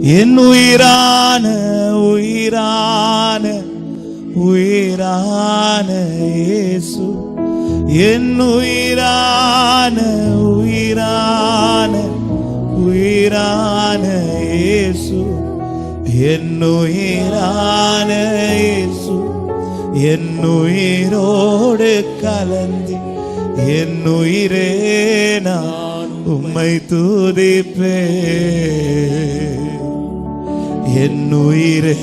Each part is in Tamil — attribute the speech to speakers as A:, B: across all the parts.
A: என் உயிரான உயிரான உயிரான இயேசு. என் உயிரான உயிரான உயிரான இயேசு. என் உயிரான இயேசு. என் உயிரோடு கலந்து என் உயிரே நான் உம்மை துதிப்பேன் என் உயிரே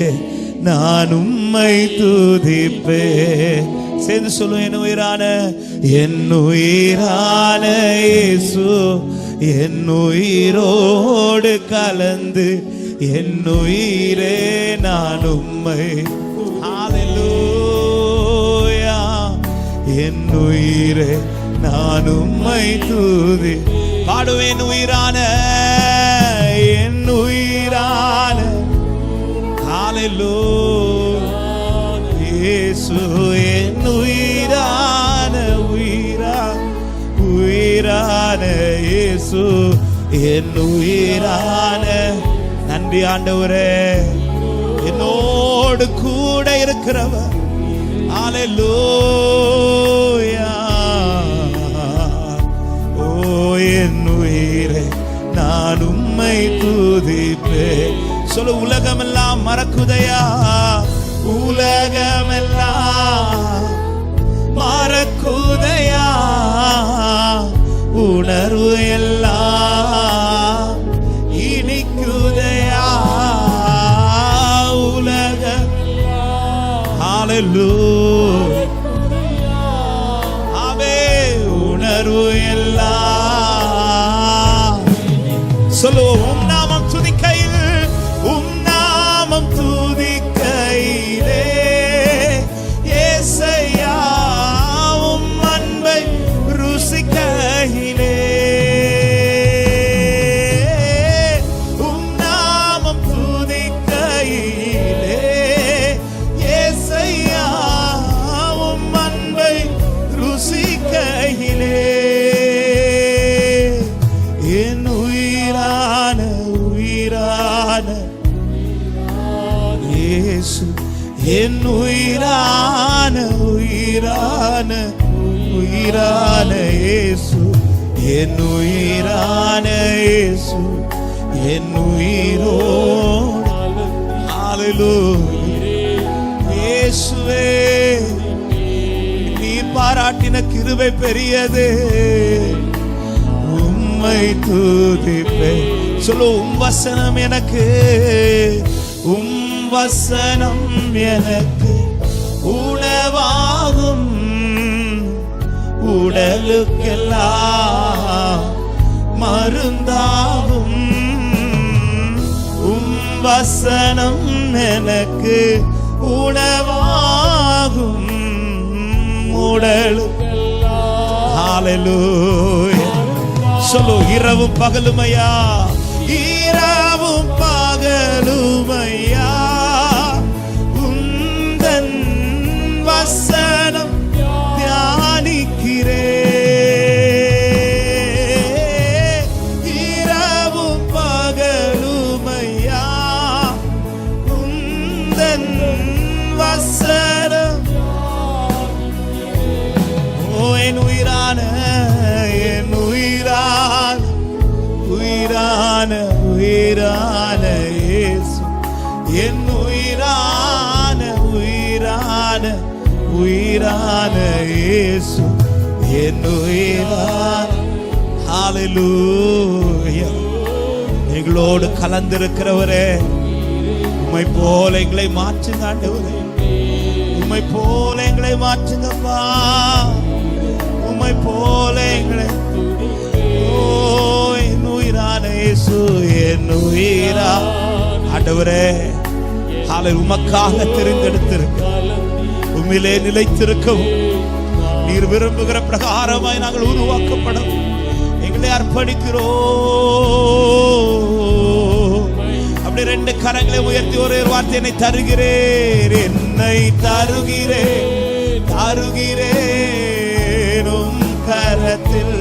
A: நான் உம்மை துதிப்பே. சேர்ந்து சொல்லும் என் உயிரான என் உயிரான இயேசு. என் உயிரோடு கலந்து என் உயிரே நான் உம்மை. என் உயிரே நான் உம்மை தூதி பாடுவேன் உயிரான என் உயிரான. காலையிலோ இயேசு என் உயிரான உயிரா உயிரான இயேசு என் உயிரான. நன்றி ஆண்டவரே. என்னோடு கூட இருக்கிறவர். ஹalleluya. ஹalleluya உணர்வு எல்லாம் சொல்லுவோம் என் உயிரான உயிரான உயிரான இயேசு. என் உயிரான இயேசு. என் உயிரோ இயேசுவே நீ பாராட்டின கிருவை பெரியது. உம்மை தூதிப்பே சொல்லு உம் வசனம் எனக்கு. உம் வசனம் எனக்கு உணவாகும். உடலுக்கெல்லாம் மருந்தாகும். உம் வசனம் எனக்கு உணவாகும். உடலுக்கெல்லாம் சொல்லு இரவும் பகலுமையா? இரவும் இயேசு எங்களோடு கலந்திருக்கிறவரே உம்மை போல எங்களை மாற்றுங்க ஆண்டவரே உம்மை போல எங்களை மாற்றுங்கப்பா உம்மை போல எங்களை ஓ என் உயிரான இயேசு என் உயிரா ஆண்டவரே காலை உமக்காக தெரிந்தெடுத்திருக்க உம்மிலே நிலைத்திருக்கவும் நீர் விரும்புகிற பிரகாரமாய் நாங்கள் உருவாக்கப்படவும் எங்களை அர்ப்பணிக்கிறோம். அப்படி ரெண்டு கரங்களை உயர்த்தி ஒரே ஒரு வார்த்தை என்னை தருகிறேன். என்னை தருகிறேன் தருகிறேன். கரத்தில்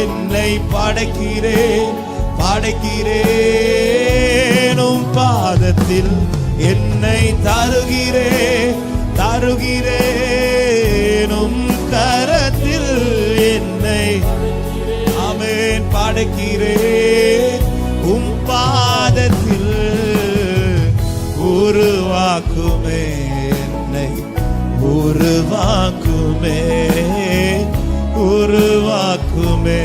A: என்னை படைக்கிறேன் படைக்கிறேனும் பாதத்தில் என்னை தருகிறேன் தருகிறேன். ஆமென் உம் பாதத்தில் உருவாக்குமே என்னை உருவாக்குமே உருவாக்குமே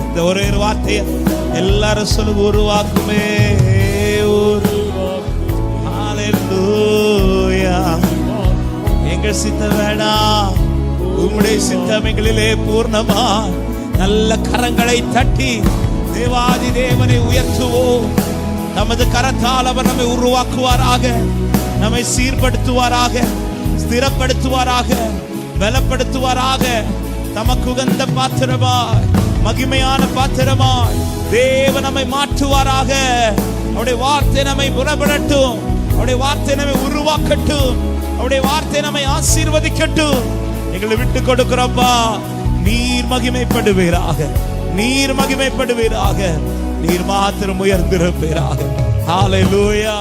A: இந்த ஒரே ஒரு வார்த்தைய எல்லாரும் சொல்லு உருவாக்குமே எங்கள் சித்த வேணா உங்களுடைய சித்தமைகளிலே பூர்ணமா நல்ல கரங்களை தட்டி தேவாதி தேவனை உயர்த்துவோம். நமது கரத்தால் அவர் நம்மை உருவாக்குவாராக நம்மை சீர்படுத்துவாராக ஸ்திரப்படுத்துவாராக பலப்படுத்துவாராக. தமக்கு உகந்த பாத்திரமாய் மகிமையான பாத்திரமாய் தேவ நம்மை மாற்றுவாராக. அவருடைய வார்த்தை நம்மை புறப்படட்டும். அவருடைய வார்த்தை நம்மை உருவாக்கட்டும். அவருடைய வார்த்தை நம்மை ஆசீர்வதிக்கட்டும். எங்களை விட்டு கொடுக்கிறோம்ப்பா நீர் மகிமைப்படுவீராக. நீர் மகிமைப்படுவீராக. நீர் மாத்திரம் உயர்ந்திருப்பீராக. ஹalleluya